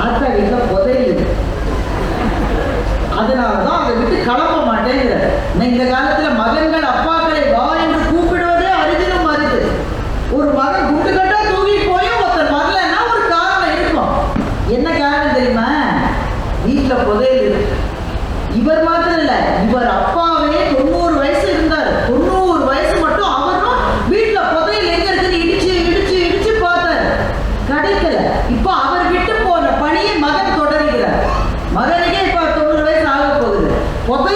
ஆத்தாடிக்க புதையுது அதனாலதான் அதை விட்டு கிளம்ப மாட்டேங்கிறார். இந்த காலத்துல மகன்கள் அப்பாக்களை வா என்று கூப்பிடுவதே அரிதினும் அரிது. ஒரு மகன் குண்டு கட்டா தூங்கி போயும் ஒருத்தர் வரலன்னா ஒரு காரணம் இருக்கும். என்ன காரணம் தெரியுமா? வீட்டுல புதையுது இவர் மாத்திரம் இல்ல இவர் அப்பாவே 我不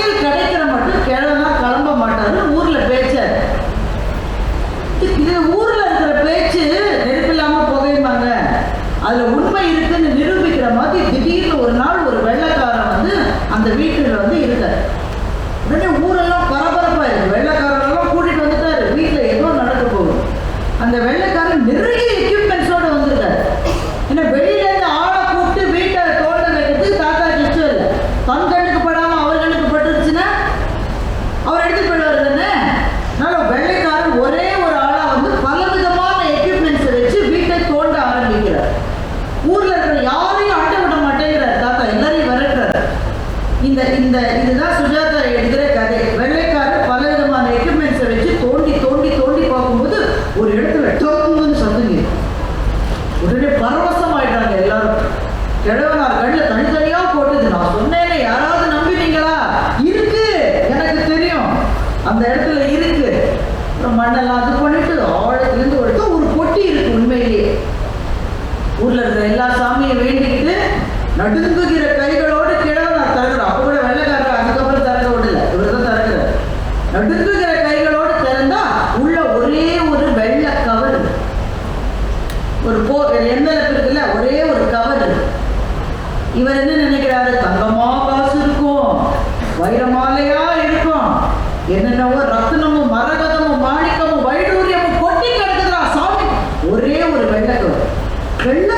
கிழவனார் கண்ணில் தனித்தனியாக போட்டுது. நான் சொன்னேன்னு யாராவது நம்பினீங்களா இருக்கு எனக்கு தெரியும். அந்த இடத்துல இருக்கு. அப்புறம் மண்ணெல்லாம் அது பண்ணிட்டு ஆழத்துலேருந்து ஒருத்தர் ஒரு பொட்டி இருக்கு உண்மையிலேயே. ஊரில் இருக்கிற எல்லா சாமியை வேண்டிக்கிட்டு நடுங்குகிற கைகளோடு இவர் என்ன நினைக்கிறாரு? தங்கமா காசு இருக்கும் வைர வைரமாலையா இருக்கும். என்னென்னவோ ரத்தனமும் மரகதமும் மாணிக்கமும் வைடூரியமும் கொட்டி கிடக்குதுரா சாமி. ஒரே ஒரு வெள்ளக்கவர். வெள்ள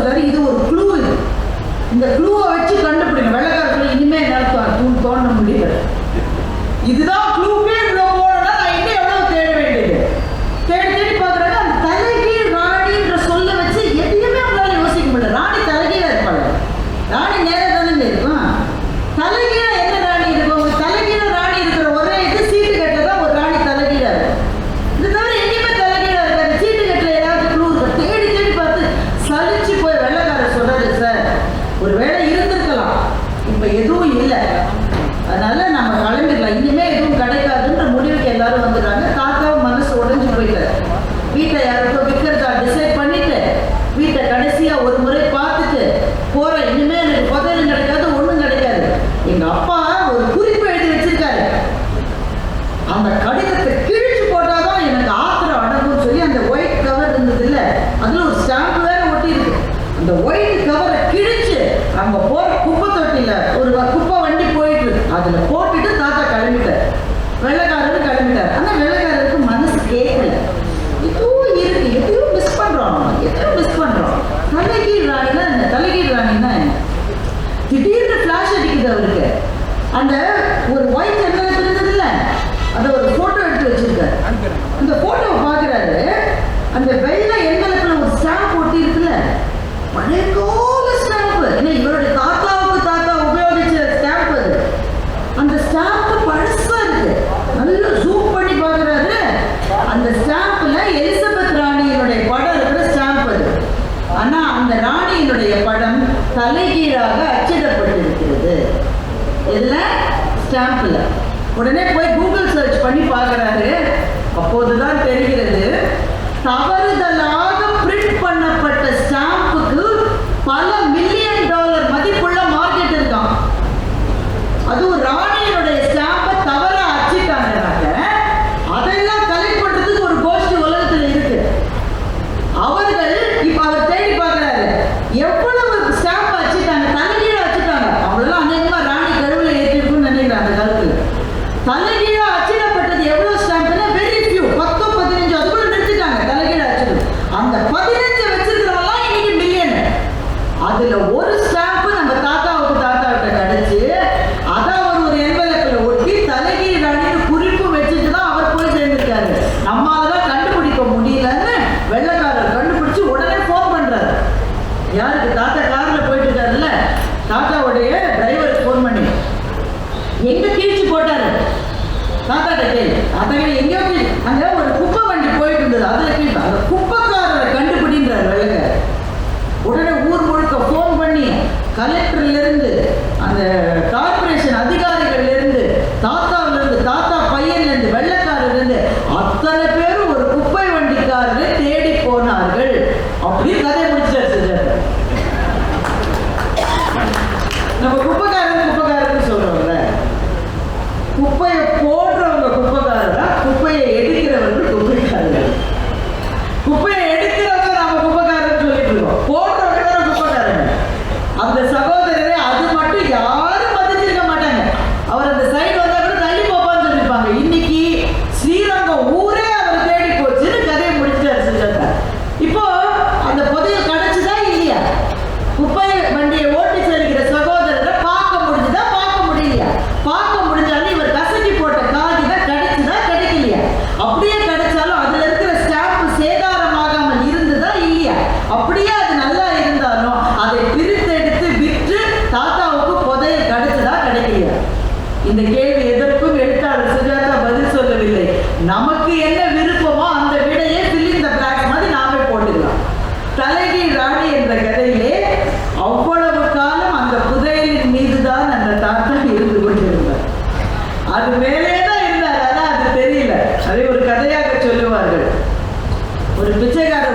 dolorido அந்த கடிதத்தை கிழிச்சு போட்டால் தான் எனக்கு ஆத்திரம் அடங்கும்னு சொல்லி அந்த ஒயிட் கவர் இருந்தது இல்லை அதில் ஒரு ஸ்டாம்ப் வேற ஒட்டி இருக்கு அந்த ஒயிட் கவரை கிழிச்சு அங்கே போகிற குப்பை தொட்டியில் ஒரு குப்பை வண்டி போயிட்டு அதில் போட்டுட்டு தாத்தா கிளம்பிட்டார். வெள்ளை வெள்ளை எண்களுக்குள்ள ஒரு ஸ்டாம்ப் ஒட்டி இருக்குல்ல பழைய கால ஸ்டாம்ப் ஏன்னா இவருடைய தாத்தாவுக்கு தாத்தா உபயோகிச்ச ஸ்டாம்ப் அது. அந்த ஸ்டாம்ப் பழசா இருக்கு. நல்லா ஜூம் பண்ணி பாக்குறாரு அந்த ஸ்டாம்ப்ல எலிசபெத் ராணியினுடைய படம் இருக்கிற ஸ்டாம்ப் அது. ஆனா அந்த ராணியினுடைய படம் தலைகீழாக அச்சிடப்பட்டிருக்கிறது. இதுல ஸ்டாம்ப்ல உடனே போய் கூகுள் சர்ச் பண்ணி பார்க்குறாரு. அப்போதுதான் தெரிகிறது தவறுதலாக தாத்தாட்ட கேள்வி தாத்தா ஒரு குப்பை வண்டி போயிட்டு இருந்தது. அந்த குப்பைக்காரரை கண்டுபிடின்றார் உடனே ஊர் முழுக்க ஃபோன் பண்ணி அந்த தாத்தா பையன்ல இருந்து அத்தனை பேரும் ஒரு குப்பை வண்டிக்காரரை தேடி போனார்கள். அப்படின்னு கதை முடிச்சார் நம்ம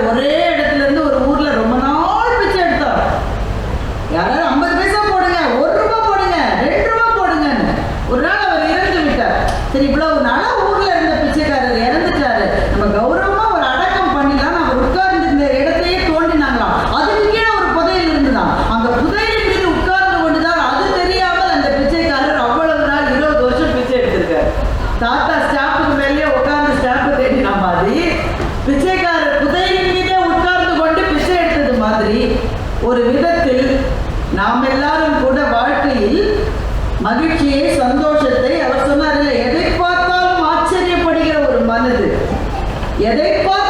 ஒரே இடத்துல இருந்து ஒரு ஊர்ல ரொம்ப நாள் பிச்சை எடுத்தார். யாராவது ஐம்பது பைசா போடுங்க ஒரு ரூபா போடுங்க ரெண்டு ரூபா போடுங்கன்னு ஒரு நாள் அவர் இறந்து விட்டார். சரி இவ்வளவு நாளா ஊர்ல இருந்த பிச்சைக்காரர் இறந்துட்டாரு. நம்ம கௌரவமா ஒரு அடக்கம் பண்ணிடலாம் அவர் உட்கார்ந்து இந்த இடத்தையே தோண்டினாங்களாம். அதுக்கு கீழே ஒரு புதையில் இருந்துதான். அந்த புதையில் மீது உட்கார்ந்து கொண்டுதான் அது தெரியாமல் அந்த பிச்சைக்காரர் அவ்வளவு நாள் இருபது வருஷம் பிச்சை எடுத்திருக்காரு. தாத்தா ஸ்டாப்புக்கு மேலேயே உட்கார்ந்து ஸ்டாப்பு தேடின மாதிரி பிச்சைக்காரர் புதையலின் மீதே உட்கார்ந்து கொண்டு பிச்சை எடுத்தது மாதிரி ஒரு விதத்தில் நாம் எல்லாரும் கூட வாழ்க்கையில் மகிழ்ச்சியை சந்தோஷத்தை அவர் சொன்னார் எதை பார்த்தாலும் ஆச்சரியப்படுகிற ஒரு மனது. எதை பார்த்து